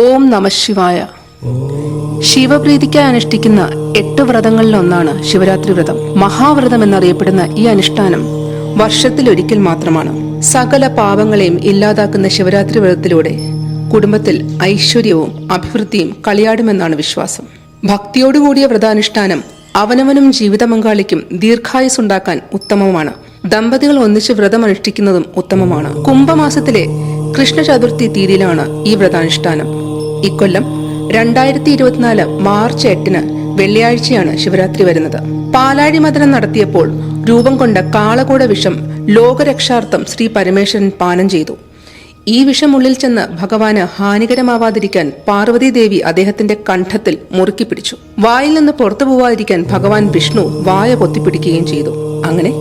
ഓം നമ ശിവായ. ശിവപ്രീതിക്കായി അനുഷ്ഠിക്കുന്ന എട്ട് വ്രതങ്ങളിൽ ഒന്നാണ് ശിവരാത്രി വ്രതം. മഹാവ്രതം എന്നറിയപ്പെടുന്ന ഈ അനുഷ്ഠാനം വർഷത്തിലൊരിക്കൽ മാത്രമാണ്. സകല പാപങ്ങളെയും ഇല്ലാതാക്കുന്ന ശിവരാത്രി വ്രതത്തിലൂടെ കുടുംബത്തിൽ ഐശ്വര്യവും അഭിവൃദ്ധിയും കളിയാടുമെന്നാണ് വിശ്വാസം. ഭക്തിയോടുകൂടിയ വ്രതാനുഷ്ഠാനം അവനവനും ജീവിത പങ്കാളിക്കും ദീർഘായുസുണ്ടാക്കാൻ ഉത്തമമാണ് ദമ്പതികൾ ഒന്നിച്ച് വ്രതം അനുഷ്ഠിക്കുന്നതും ഉത്തമമാണ്. കുംഭമാസത്തിലെ കൃഷ്ണ ചതുർത്ഥി തീയതിയിലാണ് ഈ വ്രതാനുഷ്ഠാനം. ഇക്കൊല്ലം രണ്ടായിരത്തി ഇരുപത്തിനാല് മാർച്ച് എട്ടിന് വെള്ളിയാഴ്ചയാണ് ശിവരാത്രി വരുന്നത്. പാലാഴി മദനം നടത്തിയപ്പോൾ രൂപം കൊണ്ട കാളകൂട വിഷം ലോകരക്ഷാർത്ഥം ശ്രീ പരമേശ്വരൻ പാനം ചെയ്തു. ഈ വിഷം ഉള്ളിൽ ചെന്ന് ഭഗവാന് ഹാനികരമാവാതിരിക്കാൻ പാർവതി ദേവി അദ്ദേഹത്തിന്റെ കണ്ഠത്തിൽ മുറുക്കി പിടിച്ചു. വായിൽ നിന്ന് പുറത്തു പോവാതിരിക്കാൻ ഭഗവാൻ വിഷ്ണു വായ പൊത്തിപ്പിടിക്കുകയും ചെയ്തു. അങ്ങനെ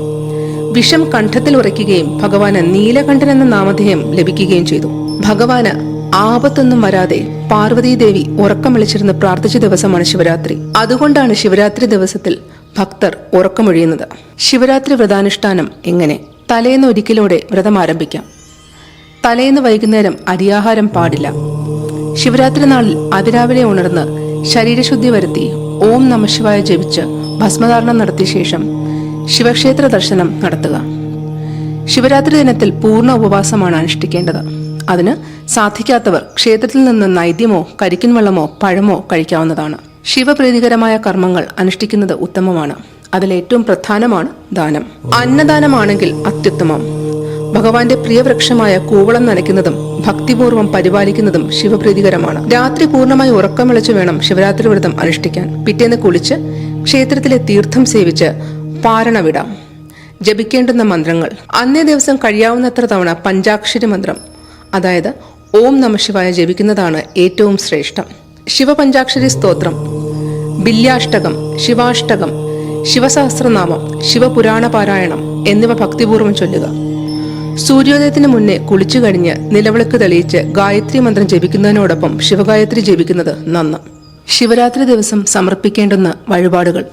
വിഷം കണ്ഠത്തിൽ ഉറയ്ക്കുകയും ഭഗവാന് നീലകണ്ഠൻ എന്ന നാമധേയം ലഭിക്കുകയും ചെയ്തു. ഭഗവാന് ആപത്തൊന്നും വരാതെ പാർവതീദേവി ഉറക്കം വിളിച്ചിരുന്ന് പ്രാർത്ഥിച്ച ദിവസമാണ് ശിവരാത്രി. അതുകൊണ്ടാണ് ശിവരാത്രി ദിവസത്തിൽ ഭക്തർ ഉറക്കമൊഴിയുന്നത്. ശിവരാത്രി വ്രതാനുഷ്ഠാനം എങ്ങനെ? തലേന്ന് ഒരിക്കലോടെ വ്രതം ആരംഭിക്കാം. തലേന്ന് വൈകുന്നേരം അരിയാഹാരം പാടില്ല. ശിവരാത്രി നാളിൽ അതിരാവിലെ ഉണർന്ന് ശരീരശുദ്ധി വരുത്തി ഓം നമശിവായ ജപിച്ച് ഭസ്മധാരണം നടത്തിയ ശേഷം ശിവക്ഷേത്ര ദർശനം നടത്തുക. ശിവരാത്രി ദിനത്തിൽ പൂർണ ഉപവാസമാണ് അനുഷ്ഠിക്കേണ്ടത്. അതിന് സാധിക്കാത്തവർ ക്ഷേത്രത്തിൽ നിന്ന് നൈദ്യമോ കരിക്കിൻ വെള്ളമോ പഴമോ കഴിക്കാവുന്നതാണ്. ശിവപ്രീതികരമായ കർമ്മങ്ങൾ അനുഷ്ഠിക്കുന്നത് ഉത്തമമാണ്. അതിലേറ്റവും പ്രധാനമാണ് ദാനം. അന്നദാനമാണെങ്കിൽ അത്യുത്തമം. ഭഗവാന്റെ പ്രിയവൃക്ഷമായ കൂവളം നനയ്ക്കുന്നതും ഭക്തിപൂർവം പരിപാലിക്കുന്നതും ശിവപ്രീതികരമാണ്. രാത്രി പൂർണമായി ഉറക്കം വിളിച്ചു വേണം ശിവരാത്രി വ്രതം അനുഷ്ഠിക്കാൻ. പിറ്റേന്ന് കുളിച്ച് ക്ഷേത്രത്തിലെ തീർത്ഥം സേവിച്ച് പാരണ വിടാം ജപിക്കേണ്ടുന്ന മന്ത്രങ്ങൾ. അന്നേ ദിവസം കഴിയാവുന്നത്ര തവണ പഞ്ചാക്ഷരി മന്ത്രം. അതായത് ഓം നമശിവായ ജപിക്കുന്നതാണ് ഏറ്റവും ശ്രേഷ്ഠം. ശിവപഞ്ചാക്ഷരി സ്തോത്രം. ബില്യാഷ്ടകം ശിവാഷ്ടകം ശിവസഹസ്രനാമം ശിവപുരാണ പാരായണം എന്നിവ ഭക്തിപൂർവം ചൊല്ലുക. സൂര്യോദയത്തിന് മുന്നേ കുളിച്ചു കഴിഞ്ഞ് നിലവിളക്ക് തെളിയിച്ച് ഗായത്രി മന്ത്രം ജപിക്കുന്നതിനോടൊപ്പം ശിവഗായത്രി ജപിക്കുന്നത് നന്ന്. ശിവരാത്രി ദിവസം സമർപ്പിക്കേണ്ടുന്ന വഴിപാടുകൾ.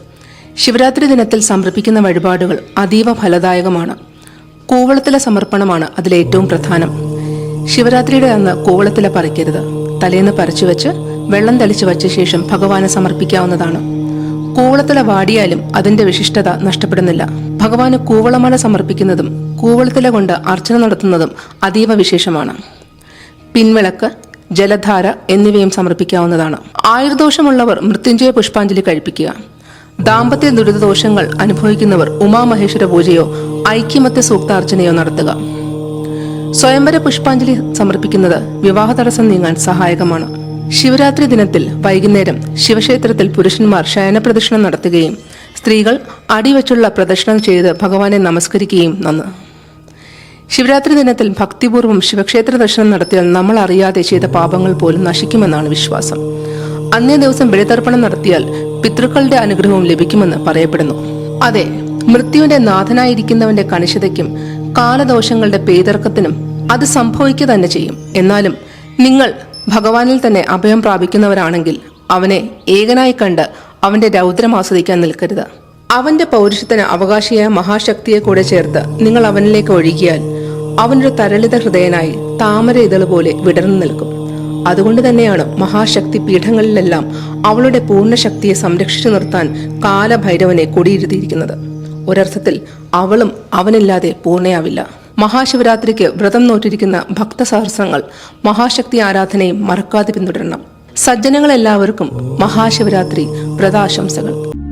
ശിവരാത്രി ദിനത്തിൽ സമർപ്പിക്കുന്ന വഴിപാടുകൾ അതീവ ഫലദായകമാണ്. കൂവളത്തിലെ സമർപ്പണമാണ് അതിലേറ്റവും പ്രധാനം. ശിവരാത്രിയുടെ അന്ന് കോവളത്തില പറിക്കരുത്. തലേന്ന് പറിച്ചു വെച്ച് വെള്ളം തളിച്ചു വച്ച ശേഷം ഭഗവാന് സമർപ്പിക്കാവുന്നതാണ്. കൂവളത്തില വാടിയാലും അതിന്റെ വിശിഷ്ടത നഷ്ടപ്പെടുന്നില്ല. ഭഗവാന് കൂവളമല സമർപ്പിക്കുന്നതും കൂവളത്തില കൊണ്ട് അർച്ചന നടത്തുന്നതും അതീവ വിശേഷമാണ്. പിൻവിളക്ക് ജലധാര എന്നിവയും സമർപ്പിക്കാവുന്നതാണ്. ആയുർദോഷമുള്ളവർ മൃത്യുഞ്ജയ പുഷ്പാഞ്ജലി കഴിപ്പിക്കുക. ദാമ്പത്യ ദുരിതദോഷങ്ങൾ അനുഭവിക്കുന്നവർ ഉമാമഹേശ്വര പൂജയോ ഐക്യമത്യ സൂക്താർച്ചനയോ നടത്തുക. സ്വയംവര പുഷ്പാഞ്ജലി സമർപ്പിക്കുന്നത് വിവാഹ തടസ്സം നീങ്ങാൻ സഹായകമാണ്. ശിവരാത്രി ദിനത്തിൽ വൈകുന്നേരം ശിവക്ഷേത്രത്തിൽ പുരുഷന്മാർ ശയനപ്രദക്ഷിണം നടത്തുകയും സ്ത്രീകൾ അടിവച്ചുള്ള പ്രദക്ഷിണം ചെയ്ത് ഭഗവാനെ നമസ്കരിക്കുകയും നന്ന്. ശിവരാത്രി ദിനത്തിൽ ഭക്തിപൂർവം ശിവക്ഷേത്ര ദർശനം നടത്തിയാൽ നമ്മൾ അറിയാതെ ചെയ്ത പാപങ്ങൾ പോലും നശിക്കുമെന്നാണ് വിശ്വാസം. അന്നേ ദിവസം ബലിതർപ്പണം നടത്തിയാൽ പിതൃക്കളുടെ അനുഗ്രഹവും ലഭിക്കുമെന്ന് പറയപ്പെടുന്നു. അതെ മൃത്യുവിന്റെ നാഥനായിരിക്കുന്നവന്റെ കണിശതയ്ക്കും കാലദോഷങ്ങളുടെ പേതർക്കത്തിനും അത് സംഭവിക്കുക തന്നെ ചെയ്യും. എന്നാലും നിങ്ങൾ ഭഗവാനിൽ തന്നെ അഭയം പ്രാപിക്കുന്നവരാണെങ്കിൽ അവനെ ഏകനായി കണ്ട് അവന്റെ രൗദ്രം ആസ്വദിക്കാൻ നിൽക്കരുത്. അവന്റെ പൗരുഷത്തിന് അവകാശിയായ മഹാശക്തിയെ കൂടെ ചേർത്ത് നിങ്ങൾ അവനിലേക്ക് ഒഴുകിയാൽ അവനൊരു തരളിത ഹൃദയനായി താമര ഇതൾ പോലെ വിടർന്നു നിൽക്കും. അതുകൊണ്ട് തന്നെയാണ് മഹാശക്തി പീഠങ്ങളിലെല്ലാം അവളുടെ പൂർണ ശക്തിയെ സംരക്ഷിച്ചു നിർത്താൻ കാലഭൈരവനെ കൊടിയിരുത്തിയിരിക്കുന്നത്. ഒരർത്ഥത്തിൽ അവളും അവനില്ലാതെ പൂർണയാവില്ല. മഹാശിവരാത്രിക്ക് വ്രതം നോറ്റിരിക്കുന്ന ഭക്തസഹസ്രങ്ങൾ മഹാശക്തി ആരാധനയും മറക്കാതെ പിന്തുടരണം. സജ്ജനങ്ങളെല്ലാവർക്കും മഹാശിവരാത്രി വ്രതാശംസകൾ.